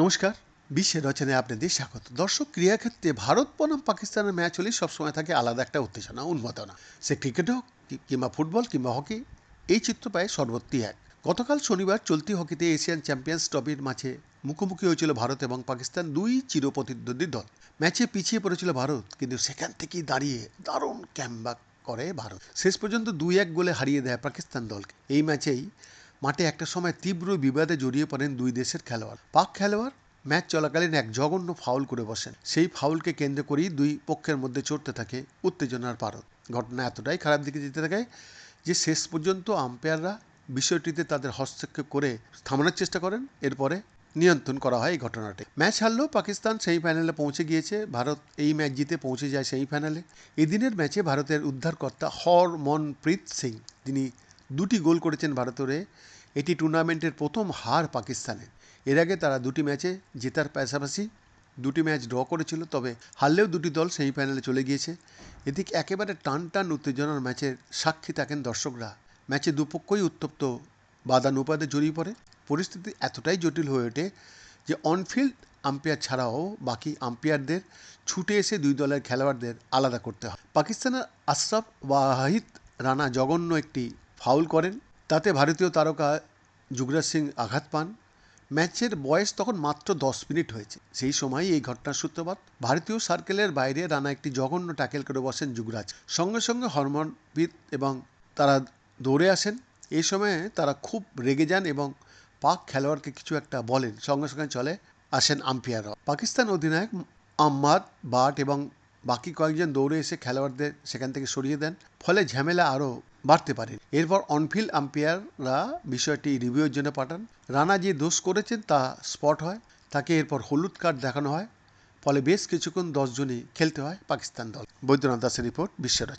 নমস্কার। বিশ্বের রচনায় আপনাদের স্বাগত। দর্শক, ক্রীড়াক্ষেত্রে ভারত, বনাম পাকিস্তানের ম্যাচ হলেই সবসময় থাকে আলাদা একটা উত্তেজনা উন্মাদনা। সে ক্রিকেট হোক কিংবা ফুটবল, কিংবা হকি, এই চিত্র পায় সর্বত্রই এক। গতকাল শনিবার চলতি হকিতে এশিয়ান চ্যাম্পিয়ন্স ট্রফির মাঝে মুখোমুখি হয়েছিল ভারত এবং পাকিস্তান দুই চিরপ্রতিদ্বন্দ্বী দল। ম্যাচে পিছিয়ে পড়েছিল ভারত, কিন্তু সেখান থেকেই দাঁড়িয়ে দারুণ ক্যামব্যাক করে ভারত। শেষ পর্যন্ত দুই এক গোলে হারিয়ে দেয় পাকিস্তান দলকে। এই ম্যাচেই মাঠে একটা সময় তীব্র বিবাদে জড়িয়ে পড়েন দুই দেশের খেলোয়াড়। পাক খেলোয়াড় ম্যাচ চলাকালীন এক জঘন্য ফাউল করে বসেন। সেই ফাউলকে কেন্দ্র করেই দুই পক্ষের মধ্যে চড়তে থাকে উত্তেজনার পারদ। ঘটনা এতটাই খারাপ দিকে যেতে থাকে যে শেষ পর্যন্ত আম্পায়াররা বিষয়টিতে তাদের হস্তক্ষেপ করে থামানোর চেষ্টা করেন। এরপরে নিয়ন্ত্রণ করা হয় এই ঘটনাটি। ম্যাচ হারলেও পাকিস্তান সেমিফাইনালে পৌঁছে গিয়েছে। ভারত এই ম্যাচ জিতে পৌঁছে যায় সেমিফাইনালে। এদিনের ম্যাচে ভারতের উদ্ধারকর্তা হর মনপ্রীত সিং। তিনি দুটি গোল করেছেন ভারতের। এটি টুর্নামেন্টের প্রথম হার পাকিস্তানের। এর আগে তারা দুটি ম্যাচে জেতার পাশাপাশি দুটি ম্যাচ ড্র করেছিল, তবে হারলেও দুটি দল সেমিফাইনালে চলে গিয়েছে। এদিকে একেবারে টান টান উত্তেজনার ম্যাচের সাক্ষী থাকেন দর্শকরা। ম্যাচে দুপক্ষই উত্তপ্ত বাদানুপাদে জড়িয়ে পড়ে। পরিস্থিতি এতটাই জটিল হয়ে ওঠে যে অনফিল্ড আম্পায়ার ছাড়াও বাকি আম্পায়ারদের ছুটে এসে দুই দলের খেলোয়াড়দের আলাদা করতে হয়। পাকিস্তানের আশরাফ ওয়াহিদ রানা জঘন্য একটি ফাউল করেন। তাতে ভারতীয় তারকা যুবরাজ সিং আঘাত পান। ম্যাচের বয়স তখন মাত্র দশ মিনিট হয়েছে। সেই সময় এই ঘটনার সূত্রপাত। ভারতীয় সার্কেলের বাইরে রানা একটি জঘন্য ট্যাকেল করে বসেন যুবরাজ সঙ্গে সঙ্গে হরমনপ্রীত এবং তারা দৌড়ে আসেন। এই সময়ে তারা খুব রেগে যান এবং পাক খেলোয়াড়কে কিছু একটা বলেন, সঙ্গে সঙ্গে চলে আসেন আম্পায়াররা পাকিস্তান অধিনায়ক আম্মাদ বাট এবং বাকি কয়েকজন দৌড়ে এসে খেলোয়াড়দের সেখান থেকে সরিয়ে দেন, ফলে ঝামেলা আরও বাড়তে পারে। এরপর অনফিল্ড আম্পায়াররা বিষয়টি রিভিউয়ের জন্য পাঠান। রানা যে দোষ করেছেন তা স্পট হয়, তাকে এরপর হলুদ কার্ড দেখানো হয়, ফলে বেশ কিছুক্ষণ দশজনই খেলতে হয় পাকিস্তান দল। বৈদ্যনাথ দাসের রিপোর্ট বিশ্বের